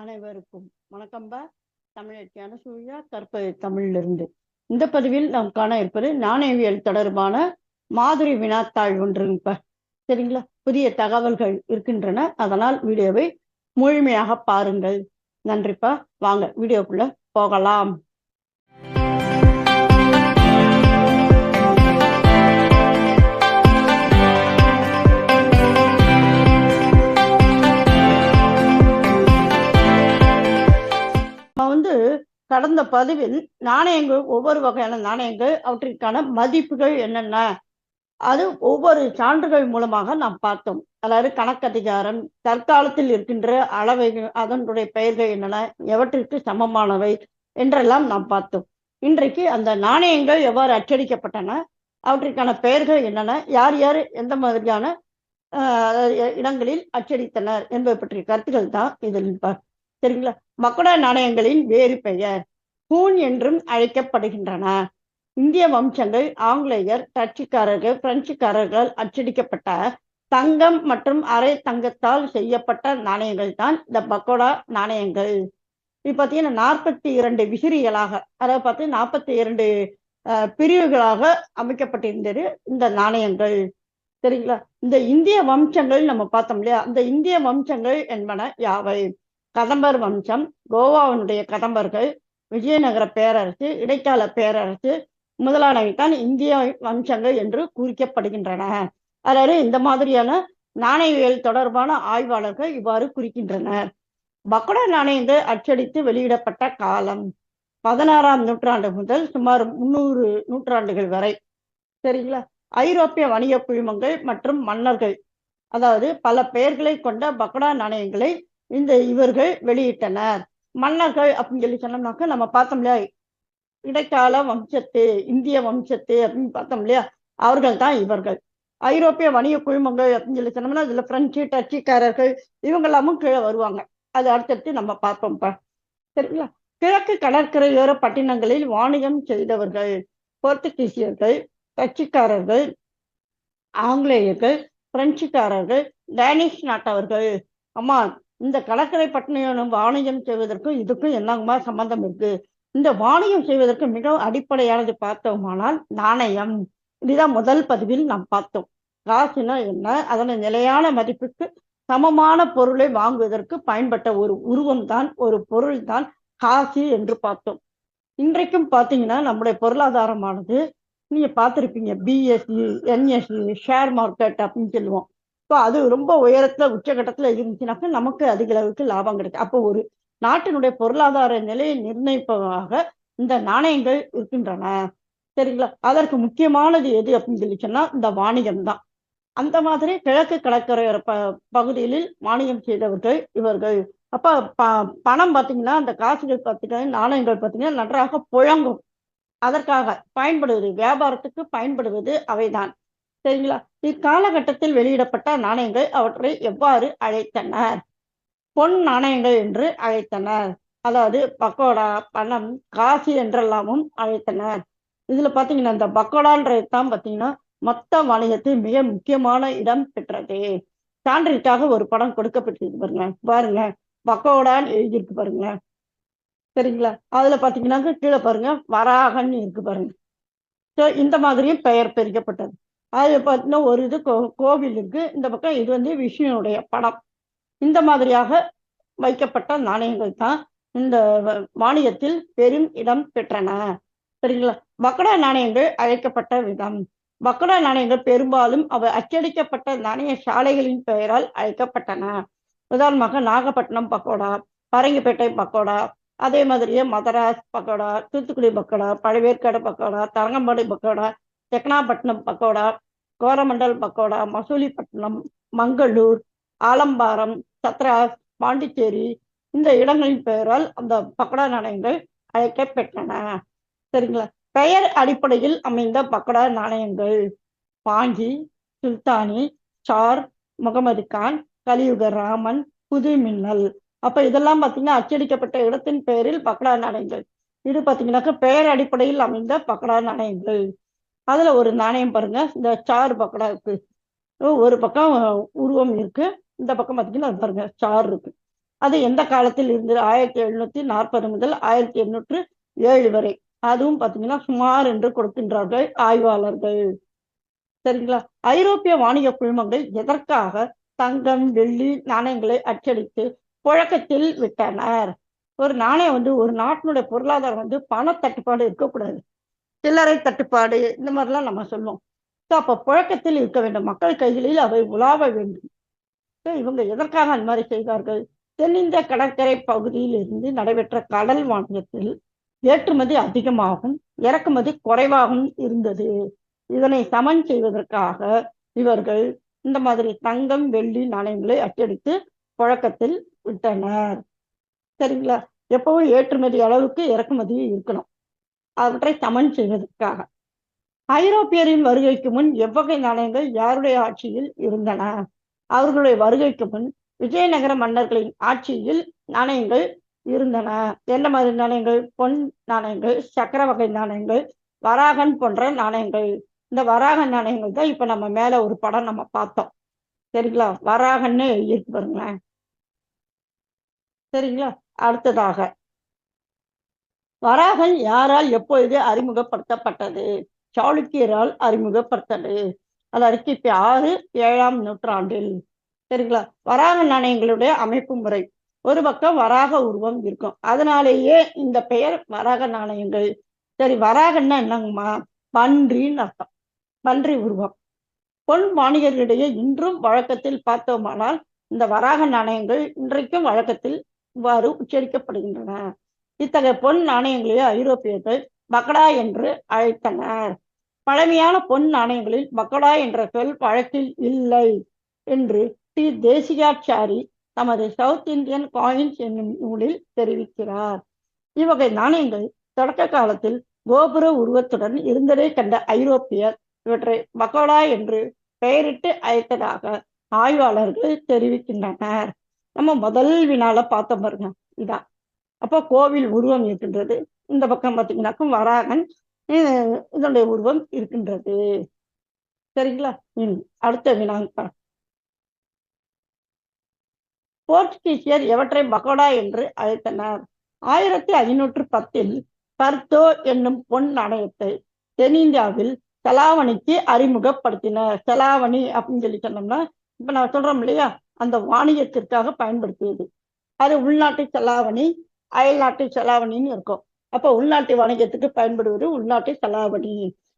அனைவருக்கும் வணக்கம்பா தமிழச்சியான சூழா கற்பது தமிழிலிருந்து. இந்த பதிவில் நாம் காண இருப்பது நாணயவியல் தொடர்பான மாதிரி வினாத்தாள் ஒன்றுங்கப்பா சரிங்களா? புதிய தகவல்கள் இருக்கின்றன. அதனால் வீடியோவை முழுமையாக பாருங்கள். நன்றிப்பா வாங்க வீடியோக்குள்ள போகலாம். கடந்த பதிவில் நாணயங்கள் ஒவ்வொரு வகையான நாணயங்கள் அவற்றிற்கான மதிப்புகள் என்னென்ன? அது ஒவ்வொரு சான்றுகள் மூலமாக நாம் பார்த்தோம். அதாவது கணக்கதிகாரம் தற்காலத்தில் இருக்கின்ற அளவைகள் அதனுடைய பெயர்கள் என்னென்ன எவற்றிற்கு சமமானவை என்றெல்லாம் நாம் பார்த்தோம். இன்றைக்கு அந்த நாணயங்கள் எவ்வாறு அச்சடிக்கப்பட்டன அவற்றிற்கான பெயர்கள் என்னென்ன யார் யார் எந்த மாதிரியான ஆஹ், இடங்களில் அச்சடித்தனர் என்பது பற்றிய கருத்துக்கள் தான் இதில் சரிங்களா மக்கள நாணயங்களின் வேறு பெயர். கூன் என்றும் அழைக்கப்படுகின்றன. இந்திய வம்சங்கள் ஆங்கிலேயர் டச்சுக்காரர்கள் பிரெஞ்சுக்காரர்கள் அச்சடிக்கப்பட்ட தங்கம் மற்றும் அரை தங்கத்தால் செய்யப்பட்ட நாணயங்கள் தான் இந்த பக்கோடா நாணயங்கள். இது பார்த்தீங்கன்னா நாற்பத்தி இரண்டு விசிறிகளாக அதாவது பார்த்து நாற்பத்தி இரண்டு பிரிவுகளாக அமைக்கப்பட்டிருந்தது இந்த நாணயங்கள். சரிங்களா இந்த இந்திய வம்சங்கள் நம்ம பார்த்தோம் இல்லையா? அந்த இந்திய வம்சங்கள் என்பன யாவை? கதம்பர் வம்சம் கோவாவினுடைய கதம்பர்கள் விஜயநகர பேரரசு இடைக்கால பேரரசு முதலானவை தான் இந்திய வம்சங்கள் என்று குறிக்கப்படுகின்றன. அதாவது இந்த மாதிரியான நாணயவியல் தொடர்பான ஆய்வாளர்கள் இவ்வாறு குறிக்கின்றனர். பக்கோடா நாணயங்கள் அச்சடித்து வெளியிடப்பட்ட காலம் பதினாறாம் நூற்றாண்டு முதல் சுமார் முன்னூறு நூற்றாண்டுகள் வரை. சரிங்களா? ஐரோப்பிய வணிக குழுமங்கள் மற்றும் மன்னர்கள் அதாவது பல பெயர்களை கொண்ட பக்கோடா நாணயங்களை இந்த இவர்கள் வெளியிட்டனர். மன்னர்கள் அப்படின்னு சொல்லி சொன்னோம்னாக்க நம்ம பார்த்தோம் இல்லையா? இடைக்கால வம்சத்து இந்திய வம்சத்து அப்படின்னு பார்த்தோம் இல்லையா? அவர்கள் தான் இவர்கள். ஐரோப்பிய வணிக குழுமங்கள் அப்படின்னு சொல்லி சொன்னோம்னா இதுல பிரெஞ்சு டச்சுக்காரர்கள் இவங்க எல்லாமும் கீழே வருவாங்க. அது அடுத்தடுத்து நம்ம பார்ப்போம்ப்பா சரிங்களா? கிழக்கு கடற்கரையோர பட்டினங்களில் வாணிகம் செய்தவர்கள் போர்த்துகீசியர்கள் டச்சுக்காரர்கள் ஆங்கிலேயர்கள் பிரெஞ்சுக்காரர்கள் டேனிஷ் நாட்டவர்கள். அம்மா இந்த கடற்கரை பட்டினம் வாணிஜம் செய்வதற்கும் இதுக்கும் என்னங்கம்மா சம்பந்தம் இருக்கு? இந்த வாணிகம் செய்வதற்கு மிகவும் அடிப்படையானது பார்த்தோமானால் நாணயம். இதுதான் முதல் பதிவில் நாம் பார்த்தோம். காசுனா என்ன? அதனை நிலையான மதிப்புக்கு சமமான பொருளை வாங்குவதற்கு பயன்பட்ட ஒரு உருவம் தான் ஒரு பொருள் தான் காசு என்று பார்த்தோம். இன்றைக்கும் பார்த்தீங்கன்னா நம்முடைய பொருளாதாரமானது நீங்க பார்த்துருப்பீங்க பிஎஸ்சி என்எஸ்சி ஷேர் மார்க்கெட் அப்படின்னு சொல்லுவோம். இப்போ அது ரொம்ப உயரத்துல உச்சகட்டத்துல இருந்துச்சுனாக்கா நமக்கு அதிக அளவுக்கு லாபம் கிடைக்கும். அப்போ ஒரு நாட்டினுடைய பொருளாதார நிலையை நிர்ணயிப்பதாக இந்த நாணயங்கள் இருக்கின்றன. சரிங்களா? அதற்கு முக்கியமானது எது அப்படின்னு சொல்லி சொன்னா இந்த வாணிகம் தான். அந்த மாதிரி கிழக்கு கடற்கரையோர ப பகுதிகளில் வாணிகம் செய்தவர்கள் இவர்கள். அப்ப ப பணம் பார்த்தீங்கன்னா அந்த காசுகள் பார்த்தீங்கன்னா நாணயங்கள் பார்த்தீங்கன்னா நன்றாக புழங்கும். அதற்காக பயன்படுவது வியாபாரத்துக்கு பயன்படுவது அவைதான். சரிங்களா? இக்காலகட்டத்தில் வெளியிடப்பட்ட நாணயங்கள் அவற்றை எவ்வாறு அழைத்தனர் பொன் நாணயங்கள் என்று அழைத்தனர் அதாவது பக்கோடா பணம் காசு என்றெல்லாமும் அழைத்தனர் இதுல பாத்தீங்கன்னா இந்த பக்கோடான்றது தான் பாத்தீங்கன்னா மொத்த வணிகத்தில் மிக முக்கியமான இடம் பெற்றது. சான்றிற்காக ஒரு படம் கொடுக்கப்பட்டிருக்கு பாருங்க. பாருங்க. பக்கோடான்னு எழுதியிருக்கு பாருங்க. சரிங்களா? அதுல பாத்தீங்கன்னாக்க கீழே பாருங்க. வராகன் இருக்கு பாருங்க. ஸோ இந்த மாதிரியும் பெயர் பிரிக்கப்பட்டது. அது பார்த்தீங்கன்னா ஒரு இது கோ- கோவில் இருக்கு. இந்த பக்கம் இது வந்து விஷ்ணுனுடைய படம். இந்த மாதிரியாக வைக்கப்பட்ட நாணயங்கள் தான் இந்த வ- பெரும் இடம் பெற்றன. சரிங்களா? பக்கடா நாணயங்கள் அழைக்கப்பட்ட விதம். பக்கடா நாணயங்கள் பெரும்பாலும் அவை அச்சடிக்கப்பட்ட நாணய சாலைகளின் பெயரால் அழைக்கப்பட்டன. உதாரணமாக நாகப்பட்டினம் பக்கோடா பரங்கிப்பேட்டை பக்கோடா அதே மாதிரியே மதராஸ் பக்கோடா தூத்துக்குடி பக்கோடா பழவேற்காடு பக்கோடா தரங்கம்பாடி பக்கோடா செக்கனாப்பட்டினம் பக்கோடா கோரமண்டல் பக்கோடா மசூலிப்பட்டினம் மங்களூர் ஆலம்பாரம் சத்ராஸ் பாண்டிச்சேரி இந்த இடங்களின் பெயரால் அந்த பக்கோடா நாணயங்கள் அழைக்கப்பெற்றன. சரிங்களா? பெயர் அடிப்படையில் அமைந்த பக்கோடா நாணயங்கள் பாஞ்சி சுல்தானி சார் முகமது கான் கலியுக ராமன் புது மின்னல். அப்ப இதெல்லாம் பாத்தீங்கன்னா அச்சடிக்கப்பட்ட இடத்தின் பெயரில் பக்கடா நாணயங்கள். இது பாத்தீங்கன்னாக்கா பெயர் அடிப்படையில் அமைந்த பக்கடா நாணயங்கள். அதில் ஒரு நாணயம் பாருங்க. இந்த சாறு பக்கடா இருக்கு. ஒரு பக்கம் உருவம் இருக்கு. இந்த பக்கம் பார்த்தீங்கன்னா அது பாருங்க சாறு இருக்கு. அது எந்த காலத்தில் இருந்தது ஆயிரத்தி எழுநூத்தி நாற்பது முதல் ஆயிரத்தி எண்ணூற்று ஏழு வரை. அதுவும் பார்த்தீங்கன்னா சுமார் என்று கொடுக்கின்றார்கள் ஆய்வாளர்கள். சரிங்களா? ஐரோப்பிய வாணிக குழுமங்கள் எதற்காக தங்கம் வெள்ளி நாணயங்களை அச்சடித்து புழக்கத்தில் விட்டனர்? ஒரு நாணயம் வந்து ஒரு நாட்டினுடைய பொருளாதாரம் வந்து பண தட்டுப்பாடு இருக்கக்கூடாது. சில்லறை தட்டுப்பாடு இந்த மாதிரிலாம் நம்ம சொல்லுவோம். ஸோ அப்போ புழக்கத்தில் இருக்க வேண்டும். மக்கள் கைகளில் அவை உலாவ வேண்டும். ஸோ இவங்க எதற்காக அந்த மாதிரி செய்தார்கள்? தென்னிந்திய கடற்கரை பகுதியில் இருந்து நடைபெற்ற கடல் வாணிகத்தில் ஏற்றுமதி அதிகமாகும் இறக்குமதி குறைவாகவும் இருந்தது. இதனை சமன் செய்வதற்காக இவர்கள் இந்த மாதிரி தங்கம் வெள்ளி நாணயங்களை அச்சடித்து புழக்கத்தில் விட்டனர். சரிங்களா? எப்பவும் ஏற்றுமதி அளவுக்கு இறக்குமதி இருக்கணும். அவற்றை சமன் செய்வதற்காக. ஐரோப்பியரின் வருகைக்கு முன் எவ்வகை நாணயங்கள் யாருடைய ஆட்சியில் இருந்தன? அவர்களுடைய வருகைக்கு முன் விஜயநகர மன்னர்களின் ஆட்சியில் நாணயங்கள் இருந்தன. என்ன மாதிரி நாணயங்கள்? பொன் நாணயங்கள் சக்கர வகை நாணயங்கள் வராகன் போன்ற நாணயங்கள். இந்த வராகன் நாணயங்கள் தான் இப்ப நம்ம மேல ஒரு படம் நம்ம பார்த்தோம். சரிங்களா? வராகன்னு இருக்கு பாருங்களேன். சரிங்களா? அடுத்ததாக வராகன் யாரால் எப்பொழுது அறிமுகப்படுத்தப்பட்டது? சாளுக்கியரால் அறிமுகப்படுத்தது. அதாவது கிபி ஆறு ஏழாம் நூற்றாண்டில். சரிங்களா? வராக நாணயங்களுடைய அமைப்பு முறை. ஒரு பக்கம் வராக உருவம் இருக்கும். அதனாலேயே இந்த பெயர் வராக நாணயங்கள். சரி வராகன்னா என்னங்கம்மா? பன்றின்னு அர்த்தம். பன்றி உருவம். பொன் வாணிகர்களிடையே இன்றும் வழக்கத்தில் பார்த்தோமானால் இந்த வராக நாணயங்கள் இன்றைக்கும் வழக்கத்தில் இவ்வாறு உச்சரிக்கப்படுகின்றன. இத்தகைய பொன் நாணயங்களையே ஐரோப்பியர்கள் பக்கடா என்று அழைத்தனர். பழமையான பொன் நாணயங்களில் பக்கடா என்ற சொல் வழக்கில் இல்லை என்று டி. தேசிகாச்சாரி தமது சவுத் இந்தியன் காயின்ஸ் என்னும் நூலில் தெரிவிக்கிறார். இவ்வகை நாணயங்கள் தொடக்க காலத்தில் கோபுர உருவத்துடன் இருந்ததை கண்ட ஐரோப்பியர் இவற்றை பக்கோடா என்று பெயரிட்டு அழைத்ததாக ஆய்வாளர்கள் தெரிவிக்கின்றனர். நம்ம முதல் வினால பார்த்தோம் பாருங்க. இதான். அப்போ கோவில் உருவம் இருக்கின்றது. இந்த பக்கம் பார்த்தீங்கன்னாக்கும் வராகன் இதனுடைய உருவம் இருக்கின்றது. சரிங்களா? ம் அடுத்த வினாங்க. போர்ச்சுகீசியர் எவற்றை பகோடா என்று அழைத்தனர்? ஆயிரத்தி ஐநூற்று பத்தில் பர்தோ என்னும் பொன் நாணயத்தை தென்னிந்தியாவில் செலாவணிக்கு அறிமுகப்படுத்தினர். செலாவணி அப்படின்னு சொல்லி சொன்னோம்னா இப்ப நான் சொல்றோம் இல்லையா? அந்த வாணிகத்திற்காக பயன்படுத்தியது. அது உள்நாட்டு செலாவணி அயல்நாட்டு செலாவணின்னு இருக்கும். அப்போ உள்நாட்டு வணிகத்துக்கு பயன்படுவது உள்நாட்டு செலாவணி.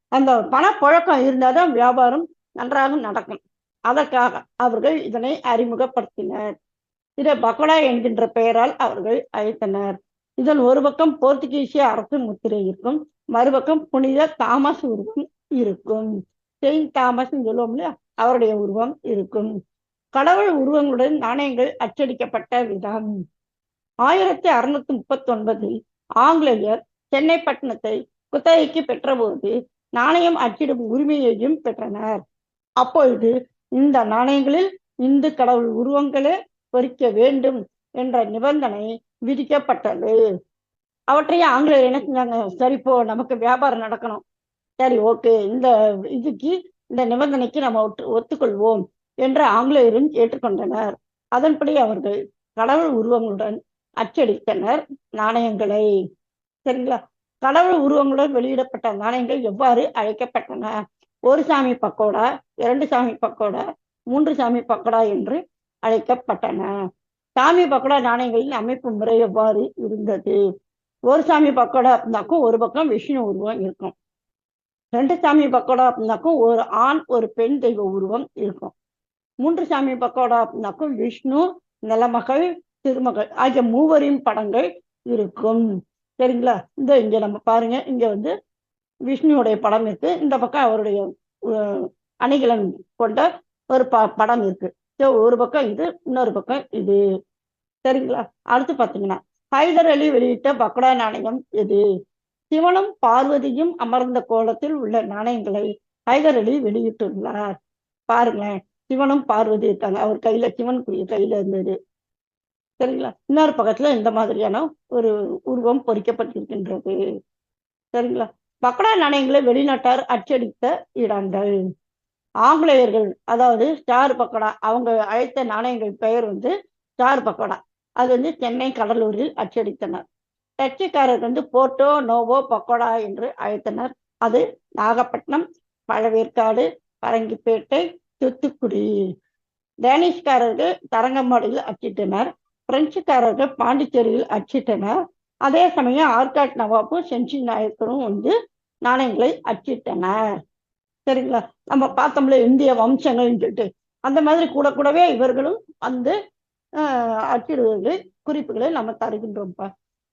அந்த பணப்புழக்கம் இருந்தாதான் வியாபாரம் நன்றாக நடக்கும். அதற்காக அவர்கள் இதனை அறிமுகப்படுத்தினர். இதை பக்கோடா என்கின்ற பெயரால் அவர்கள் அழைத்தனர். இதன் ஒரு பக்கம் போர்த்துகீசிய அரசு முத்திரை இருக்கும் மறுபக்கம் புனித தாமஸ் உருவம் இருக்கும். செயின்ட் தாமஸ் சொல்லுவோம் இல்லையா? அவருடைய உருவம் இருக்கும். கடவுள் உருவங்களுடன் நாணயங்கள் அச்சடிக்கப்பட்ட விதம். ஆயிரத்தி அறுநூத்தி முப்பத்தி ஒன்பதில் ஆங்கிலேயர் சென்னை பட்டணத்தை குத்தகைக்கு பெற்றபோது நாணயம் அச்சிடும் உரிமையையும் பெற்றனர். அப்பொழுது இந்த நாணயங்களில் இந்து கடவுள் உருவங்களே பொறிக்க வேண்டும் என்ற நிபந்தனை விதிக்கப்பட்டது. அவற்றையும் ஆங்கிலேயர் என்ன செஞ்சாங்க? சரி நமக்கு வியாபாரம் நடக்கணும். சரி ஓகே. இந்த இதுக்கு இந்த நிபந்தனைக்கு நம்ம ஒத்து ஒத்துக்கொள்வோம் என்று ஆங்கிலேயரும் ஏற்றுக்கொண்டனர். அதன்படி அவர்கள் கடவுள் உருவங்களுடன் அச்சடித்தனர். நாணயங்களை சரிங்களா? கடவுள் உருவங்களுடன் வெளியிடப்பட்ட நாணயங்கள் எவ்வாறு அழைக்கப்பட்டன? ஒரு சாமி பக்கோடா இரண்டு சாமி பக்கோடா மூன்று சாமி பக்கோடா என்று அழைக்கப்பட்டன. சாமி பக்கோடா நாணயங்களின் அமைப்பு முறை எவ்வாறு இருந்தது? ஒரு சாமி பக்கோடா அப்படின்னாக்கும் ஒரு பக்கம் விஷ்ணு உருவம் இருக்கும். ரெண்டு சாமி பக்கோடா அப்படின்னாக்கும் ஒரு ஆண் ஒரு பெண் தெய்வ உருவம் இருக்கும். மூன்று சாமி பக்கோடா அப்படின்னாக்கும் விஷ்ணு நிலமகள் திருமகள் ஆகிய மூவரின் படங்கள் இருக்கும். சரிங்களா? இந்த இங்க நம்ம பாருங்க. இங்க வந்து விஷ்ணுவுடைய படம் இருக்கு. இந்த பக்கம் அவருடைய அணிகலன் கொண்ட ஒரு ப படம் இருக்கு. ஒரு பக்கம் இது இன்னொரு பக்கம் இது. சரிங்களா? அடுத்து பாத்தீங்கன்னா ஹைதர் அலி வெளியிட்ட பக்கடா நாணயம் எது? சிவனும் பார்வதியும் அமர்ந்த கோலத்தில் உள்ள நாணயங்களை ஹைதர் அலி வெளியிட்டுள்ளார். பாருங்களேன். சிவனும் பார்வதி இருக்காங்க அவர் கையில சிவன் கையில இருந்தது. சரிங்களா? இன்னொரு பக்கத்துல இந்த மாதிரியான ஒரு உருவம் பொறிக்கப்பட்டிருக்கின்றது. சரிங்களா? பக்கடா நாணயங்களை வெளிநாட்டார் அச்சடித்த இடங்கள். ஆங்கிலேயர்கள் அதாவது ஸ்டார் பக்கடா அவங்க அழைத்த நாணயங்கள் பெயர் வந்து ஸ்டார் பக்கோடா. அது வந்து சென்னை கடலூரில் அச்சடித்தனர். டச்சுக்காரர் வந்து போர்ட்டோ நோவோ பக்கோடா என்று அழைத்தனர். அது நாகப்பட்டினம் பழவேற்காடு பரங்கிப்பேட்டை தூத்துக்குடி. டேனிஷ்காரர்கள் தரங்கம்பாடியில் அச்சிட்டனர். பிரெஞ்சுக்காரர்கள் பாண்டிச்சேரியில் அச்சிட்டனர். அதே சமயம் ஆர்காட் நவாப்பும் செஞ்சி நாயக்கரும் வந்து நாணயங்களை அச்சிட்டனர். சரிங்களா? நம்ம பார்த்தோம்ல இந்திய வம்சங்கள்னு சொல்லிட்டு. அந்த மாதிரி கூட கூடவே இவர்களும் வந்து அச்சிடுவது குறிப்புகளை நம்ம தருகின்றோம்ப்பா.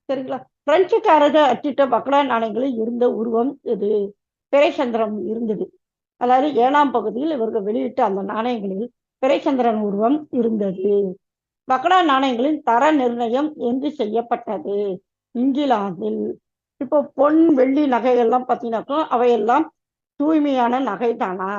சரிங்களா? பிரெஞ்சுக்காரர்கள் அச்சிட்ட பக்கடா நாணயங்களில் இருந்த உருவம் இது பிறைச்சந்திரம் இருந்தது. அதாவது ஏழாம் பகுதியில் இவர்கள் வெளியிட்ட அந்த நாணயங்களில் பிறைச்சந்திரன் உருவம் இருந்தது. பக்கடா நாணயங்களின் தர நிர்ணயம் என்று செய்யப்பட்டது. இங்கிலாந்தில் இப்போ பொன் வெள்ளி நகைகள்லாம் பார்த்தீங்கன்னாக்கா அவையெல்லாம் தூய்மையான நகை தானா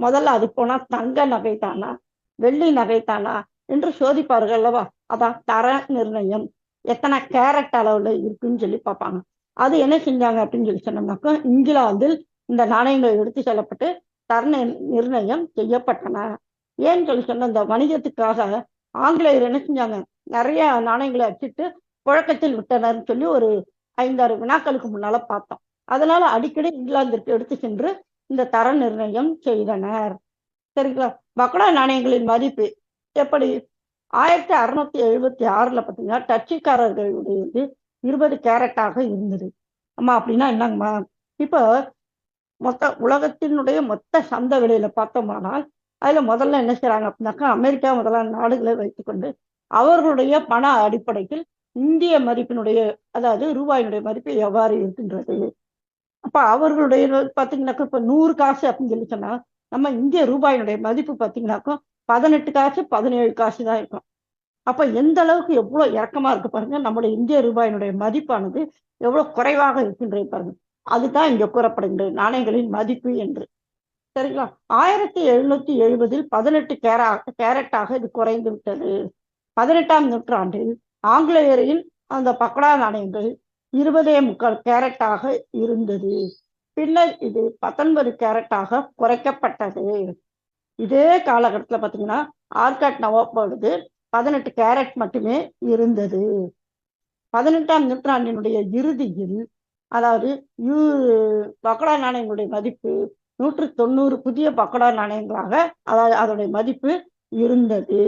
முதல்ல அது போனா தங்க நகை தானா வெள்ளி நகை தானா என்று சோதிப்பார்கள் அல்லவா? அதான் தர நிர்ணயம். எத்தனை கேரட் அளவுல இருக்குன்னு சொல்லி பார்ப்பாங்க. அது என்ன செஞ்சாங்க அப்படின்னு சொல்லி சொன்னோம்னாக்கா இங்கிலாந்தில் இந்த நாணயங்கள் எடுத்து செல்லப்பட்டு தர நிர்ணயம் செய்யப்பட்டன. ஏன்னு சொல்லி சொன்ன இந்த வணிகத்துக்காக ஆங்கிலேயர் என்ன செஞ்சாங்க? நிறைய நாணயங்களை அச்சிட்டு புழக்கத்தில் விட்டனர்னு சொல்லி ஒரு ஐந்தாறு வினாக்களுக்கு முன்னால பார்த்தோம். அதனால அடிக்கடி இங்கிலாந்திற்கு எடுத்து சென்று இந்த தர நிர்ணயம் செய்தனர். சரிங்களா? பக்கடா நாணயங்களின் மதிப்பு எப்படி? ஆயிரத்தி அறுநூத்தி எழுபத்தி ஆறுல பாத்தீங்கன்னா டச்சுக்காரர்களுடைய வந்து இருபது கேரட்டாக இருந்தது. அம்மா அப்படின்னா என்னங்கம்மா? இப்போ மொத்த உலகத்தினுடைய மொத்த சந்தை விலையில பார்த்தோம்னால் அதுல முதல்ல என்ன செய்யறாங்க அப்படின்னாக்கா அமெரிக்கா முதலான நாடுகளை வைத்துக்கொண்டு அவர்களுடைய பண அடிப்படையில் இந்திய மதிப்பினுடைய அதாவது ரூபாயினுடைய மதிப்பு எவ்வாறு இருக்கின்றது? அப்ப அவர்களுடைய பாத்தீங்கன்னாக்கா இப்ப நூறு காசு அப்படின்னு சொல்லி சொன்னா நம்ம இந்திய ரூபாயினுடைய மதிப்பு பாத்தீங்கன்னாக்கா பதினெட்டு காசு பதினேழு காசு தான் இருக்கும். அப்ப எந்த அளவுக்கு எவ்வளவு இறக்கமா இருக்கு பாருங்க நம்முடைய இந்திய ரூபாயினுடைய மதிப்பானது எவ்வளவு குறைவாக இருக்கின்றது பாருங்க. அதுதான் இங்க கூறப்படுகின்றது நாணயங்களின் மதிப்பு என்று. சரிங்களா? ஆயிரத்தி எழுநூத்தி எழுபதில் பதினெட்டு கேரா கேரட்டாக இது குறைந்து விட்டது. பதினெட்டாம் நூற்றாண்டில் ஆங்கிலேயரின் அந்த பக்கடா நாணயங்கள் இருபதே முக்கால் கேரட்டாக இருந்தது. பின்னர் இது பத்தொன்பது கேரட்டாக குறைக்கப்பட்டது. இதே காலகட்டத்தில் பார்த்தீங்கன்னா ஆர்காட் நவாப்பொழுது பதினெட்டு கேரட் மட்டுமே இருந்தது. பதினெட்டாம் நூற்றாண்டினுடைய இறுதியில் அதாவது யூ பக்கடா நாணயங்களுடைய மதிப்பு நூற்று தொண்ணூறு புதிய பக்கடா நாணயங்களாக அதாவது அதோடைய மதிப்பு இருந்தது.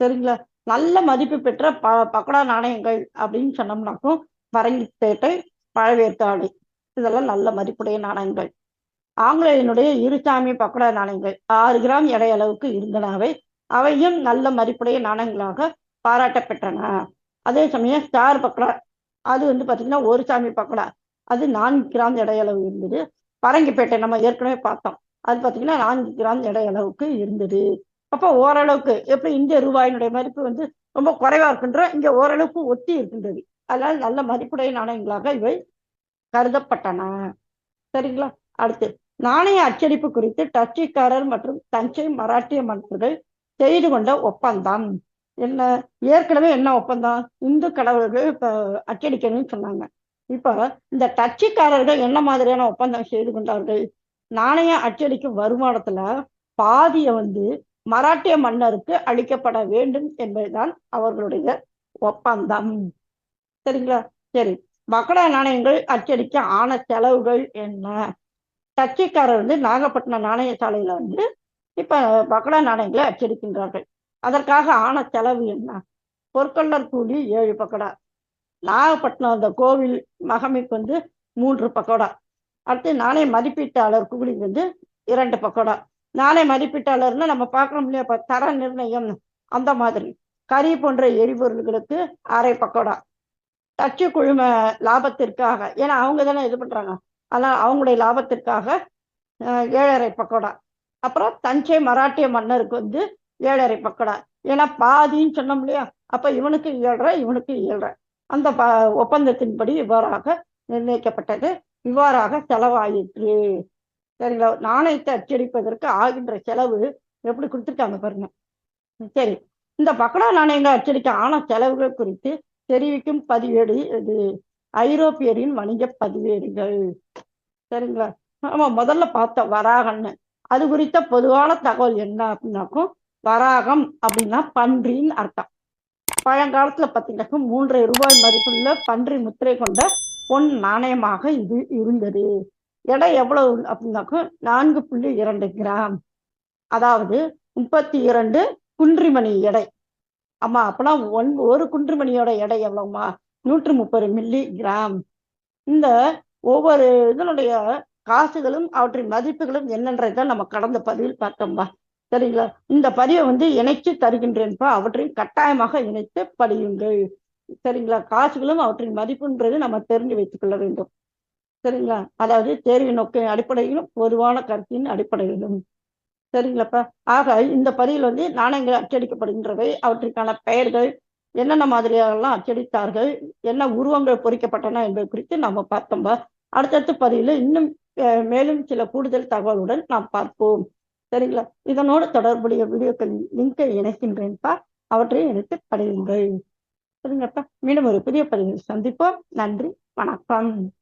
சரிங்களா? நல்ல மதிப்பு பெற்ற ப பக்கடா நாணயங்கள் அப்படின்னு சொன்னோம்னாக்கும் பரங்கிப்பேட்டை பழவேற்காடு இதெல்லாம் நல்ல மதிப்புடைய நாணயங்கள். ஆங்கிலேயனுடைய இருசாமி பக்கடா நாணயங்கள் ஆறு கிராம் எடை அளவுக்கு இருந்தனவை அவையும் நல்ல மதிப்புடைய நாணயங்களாக பாராட்டப்பெற்றன. அதே சமயம் ஸ்டார் பக்கடா அது வந்து பார்த்தீங்கன்னா ஒரு சாமி பக்கடா அது நான்கு கிராம் எடையளவு இருந்தது. பரங்கிப்பேட்டை நம்ம ஏற்கனவே பார்த்தோம். அது பார்த்தீங்கன்னா நான்கு கிராம் எடையளவுக்கு இருந்தது. அப்போ ஓரளவுக்கு எப்படி இந்திய ரூபாயினுடைய மதிப்பு வந்து ரொம்ப குறைவா இருக்கின்ற இங்கே ஓரளவுக்கு ஒத்தி இருக்கின்றது. அதனால நல்ல மதிப்புடைய நாணயங்களாக இவை கருதப்பட்டன. சரிங்களா? அடுத்து நாணய அச்சடிப்பு குறித்து டச்சுக்காரர் மற்றும் தஞ்சை மராட்டிய மன்னர்கள் செய்து கொண்ட ஒப்பந்தம். என்ன? ஏற்கனவே என்ன ஒப்பந்தம்? இந்து கடவுள்கள் இப்போ அச்சடிக்கணும்னு சொன்னாங்க. இப்ப இந்த டச்சுக்காரர்கள் என்ன மாதிரியான ஒப்பந்தம் செய்து கொண்டார்கள்? நாணயம் அச்சடிக்கும் வருமானத்துல பாதியை வந்து மராட்டிய மன்னருக்கு அளிக்கப்பட வேண்டும் என்பதுதான் அவர்களுடைய ஒப்பந்தம். சரிங்களா? சரி. பக்கடா நாணயங்கள் அச்சடிக்க ஆன செலவுகள் என்ன? டச்சுக்காரர் வந்து நாகப்பட்டினம் நாணய சாலையில வந்து இப்ப பக்கடா நாணயங்களை அச்சடிக்கின்றார்கள். அதற்காக ஆன செலவு என்ன? பொற்கொள்ளர் கூலி ஏழு பக்கடா. நாகப்பட்டினம் அந்த கோவில் மகமைக்கு வந்து மூன்று பக்கோடா. அடுத்து நாணய மதிப்பீட்டாளர் கூலி வந்து இரண்டு பக்கோடா. நாணய மதிப்பீட்டாளர்னா நம்ம பார்க்கணும் இல்லையா இப்போ தர நிர்ணயம் அந்த மாதிரி. கறி போன்ற எரிபொருள்களுக்கு அரை பக்கோடா. தச்சு குழும லாபத்திற்காக ஏன்னா அவங்க தானே இது பண்றாங்க. அதனால் அவங்களுடைய லாபத்திற்காக ஏழரை பக்கோடா. அப்புறம் தஞ்சை மராட்டிய மன்னருக்கு வந்து ஏழரை பக்கோடா. ஏன்னா பாதின்னு சொன்னோம் இல்லையா அப்போ இவனுக்கு ஏழரை இவனுக்கு ஏழரை. அந்த ப ஒப்பந்தத்தின்படி இவ்வாறாக நிர்ணயிக்கப்பட்டது. இவ்வாறாக செலவாயிற்று. சரிங்களா? நாணயத்தை அச்சடிப்பதற்கு ஆகின்ற செலவு எப்படி கொடுத்துருக்காங்க பாருங்க. சரி. இந்த பக்கடா நாணயங்களை அச்சடிக்க ஆன செலவுகள் குறித்து தெரிவிக்கும் பதிவேடு இது. ஐரோப்பியரின் வணிக பதிவேடுகள். சரிங்களா? நம்ம முதல்ல பார்த்தோம் வராகன்னு. அது குறித்த பொதுவான தகவல் என்ன அப்படின்னாக்கும் வராகம் அப்படின்னா பன்றின்னு அர்த்தம். பழங்காலத்துல பார்த்தீங்கன்னாக்கா மூன்றரை ரூபாய் மதிப்புள்ள பன்றி முத்திரை கொண்ட பொன் நாணயமாக இது இருந்தது. எடை எவ்வளவு அப்படின்னாக்கா நான்கு புள்ளி இரண்டு கிராம். அதாவது முப்பத்தி இரண்டு குன்றிமணி எடை. ஆமா அப்பனா ஒன் ஒரு குன்றிமணியோட எடை எவ்வளவுமா? நூற்று முப்பது மில்லி கிராம். இந்த ஒவ்வொரு இதனுடைய காசுகளும் அவற்றின் மதிப்புகளும் என்னன்றதை நம்ம கடந்த பதிவில் பார்த்தோம்பா. சரிங்களா? இந்த பதிவை வந்து இணைத்து தருகின்றேன்ப்பா அவற்றையும் கட்டாயமாக இணைத்து படியுங்கள். சரிங்களா? காசுகளும் அவற்றின் மதிப்புன்றது நம்ம தெரிஞ்சு வைத்துக் கொள்ள வேண்டும். சரிங்களா? அதாவது தேர்வு நோக்கின் அடிப்படையிலும் பொதுவான கருத்தின் அடிப்படையிலும். சரிங்களாப்பா? ஆக இந்த பதிவில் வந்து நாணயங்கள் அச்சடிக்கப்படுகின்றவை அவற்றுக்கான பெயர்கள் என்னென்ன மாதிரியெல்லாம் அச்சடித்தார்கள் என்ன உருவங்கள் பொறிக்கப்பட்டன என்பது குறித்து நம்ம பார்த்தோம்பா. அடுத்தடுத்த பதிவில் இன்னும் மேலும் சில கூடுதல் தகவலுடன் நாம் பார்ப்போம். சரிங்களா? இதனோடு தொடர்புடைய வீடியோக்கள் லிங்கை இணைக்கின்றேன்ப்பா அவற்றை இணைத்து படியுங்கள். சரிங்கப்பா மீண்டும் ஒரு புதிய பதிவில் சந்திப்போம். நன்றி வணக்கம்.